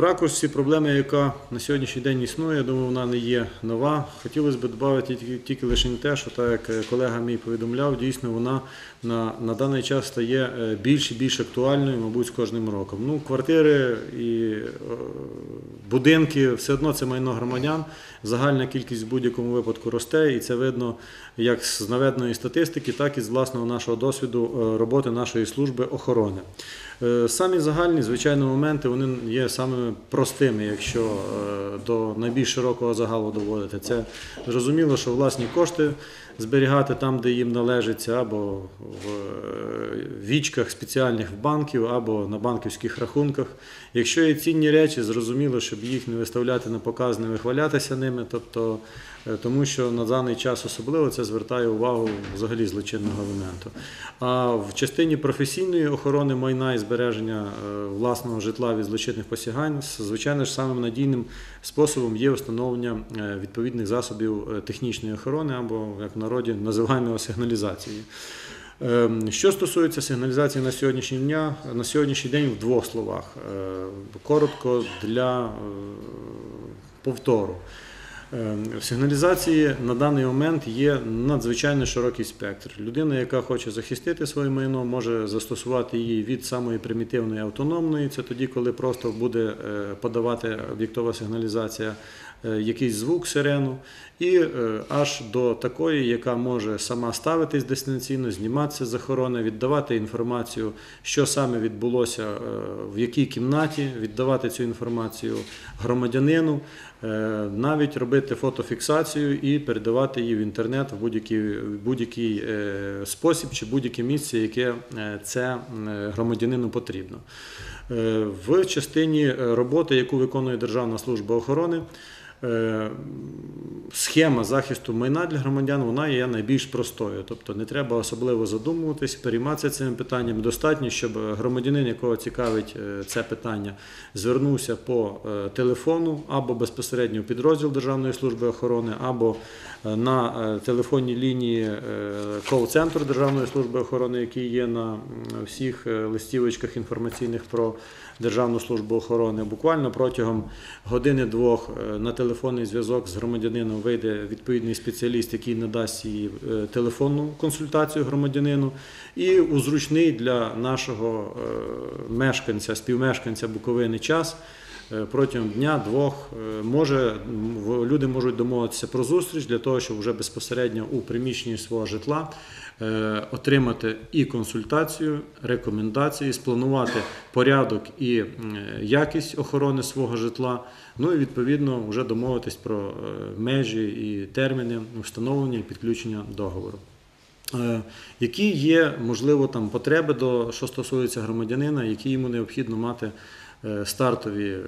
В ракурсі проблеми, яка на сьогоднішній день існує, я думаю, вона не є нова. Хотілося б додати тільки, тільки лише те, що так як е, колега мій повідомляв, дійсно вона на, на даний час стає е, більш і більш актуальною, мабуть, з кожним роком. Ну, квартири і е, будинки все одно це майно громадян. Загальна кількість в будь-якому випадку росте, і це видно як з наведеної статистики, так і з власного нашого досвіду роботи нашої служби охорони. Самі загальні, звичайно, моменти вони є самими простими, якщо е, до найбільш широкого загалу доводити. Це зрозуміло, що власні кошти зберігати там, де їм належиться, або в е, вічках спеціальних в банків, або на банківських рахунках. Якщо є цінні речі, зрозуміло, щоб їх не виставляти на показ, не вихвалятися ними. Тобто, е, тому що на даний час особливо це звертає увагу взагалі злочинного елементу. А в частині професійної охорони майна і збереження власного житла від злочинних посягань, звичайно ж, самим надійним способом є встановлення е, відповідних засобів е, технічної охорони або, як в народі, називаємо сигналізацією. Ем, Що стосується сигналізації на сьогоднішній дня, на сьогоднішній день в двох словах. Е, Коротко для повтору. Е, В сигналізації на даний момент є надзвичайно широкий спектр. Людина, яка хоче захистити своє майно, може застосувати її від самої примітивної автономної. Це тоді, коли просто буде е, подавати об'єктова сигналізація якийсь звук сирену, і е, аж до такої, яка може сама ставитись дистанційно, зніматися з охорони, віддавати інформацію, що саме відбулося е, в якій кімнаті, віддавати цю інформацію громадянину, е, навіть робити фотофіксацію і передавати її в інтернет в будь-який, е, спосіб чи будь-яке місце, яке е, це е, громадянину потрібно. Е, В частині е, роботи, яку виконує Державна служба охорони, е, схема захисту майна для громадян вона є найбільш простою. Тобто не треба особливо задумуватись, перейматися цим питанням. Достатньо, щоб громадянин, якого цікавить е, це питання, звернувся по е, телефону або безпосередньо в підрозділ Державної служби охорони, або е, на е, телефонній лінії е, кол-центру Державної служби охорони, який є на всіх е, листівочках інформаційних про Державну службу охорони. Буквально протягом години-двох е, на телефонний зв'язок з громадянином вийде відповідний спеціаліст, який надасть їй е, телефонну консультацію громадянину. І у зручний для нашого е, мешканця, співмешканця Буковини час. Е, Протягом дня-двох е, може люди можуть домовитися про зустріч для того, щоб вже безпосередньо у приміщенні свого житла е, отримати і консультацію, рекомендації, спланувати порядок і якість охорони свого житла. Ну і відповідно вже домовитись про межі і терміни встановлення і підключення договору. Які є, можливо, там потреби, до, що стосується громадянина, які йому необхідно мати стартові е,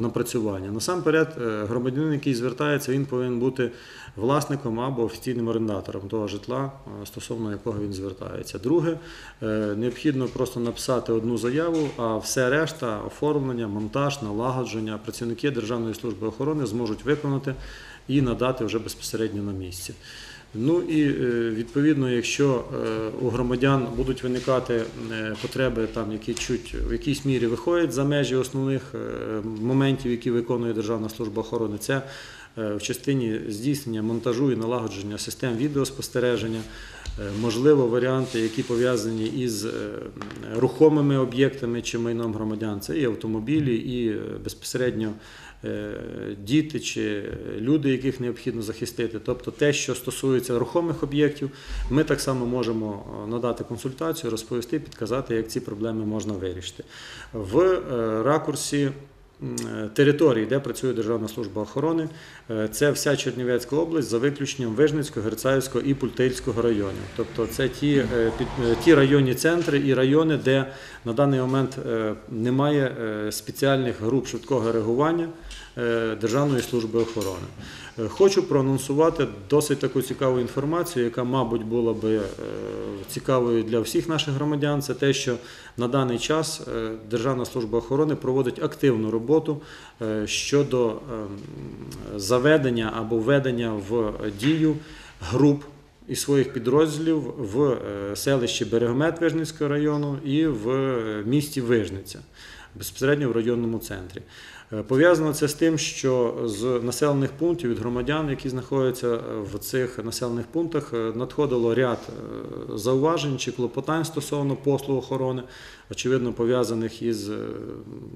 напрацювання. Насамперед, е, громадянин, який звертається, він повинен бути власником або офіційним орендатором того житла, е, стосовно якого він звертається. Друге, е, необхідно просто написати одну заяву, а все решта, оформлення, монтаж, налагодження, працівники Державної служби охорони зможуть виконати і надати вже безпосередньо на місці. Ну і е, відповідно, якщо е, у громадян будуть виникати е, потреби, там які чуть в якійсь мірі виходять за межі основних моментів, які виконує Державна служба охорони, це в частині здійснення монтажу і налагодження систем відеоспостереження, можливо, варіанти, які пов'язані із е, рухомими об'єктами чи майном громадян, це і автомобілі, і е, безпосередньо е, діти чи люди, яких необхідно захистити. Тобто те, що стосується рухомих об'єктів, ми так само можемо е, надати консультацію, розповісти, підказати, як ці проблеми можна вирішити. В е, ракурсі е, території, де працює Державна служба охорони, е, це вся Чернівецька область за виключенням Вижницького, Герцаївського і Пультильського районів. Тобто це ті, е, ті районні центри і райони, де на даний момент немає спеціальних груп швидкого реагування Державної служби охорони. Хочу проанонсувати досить таку цікаву інформацію, яка, мабуть, була би цікавою для всіх наших громадян. Це те, що на даний час Державна служба охорони проводить активну роботу е, щодо ем, заведення або введення в дію груп із своїх підрозділів в е, селищі Берегомет Вижницького району і в е, місті Вижниця. безпосередньо в районному центрі. Пов'язано це з тим, що з населених пунктів від громадян, які знаходяться в цих населених пунктах, надходило ряд зауважень чи клопотань стосовно послуг охорони, очевидно пов'язаних із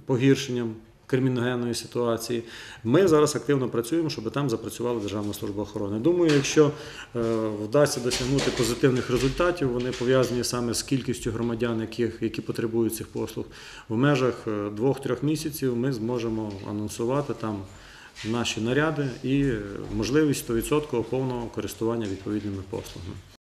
погіршенням криміногенної ситуації. Ми зараз активно працюємо, щоб там запрацювала Державна служба охорони. Думаю, якщо е, вдасться досягнути позитивних результатів, вони пов'язані саме з кількістю громадян, яких, які потребують цих послуг. В межах е, двох-трьох місяців ми зможемо анонсувати там наші наряди і е, можливість 100% повного користування відповідними послугами.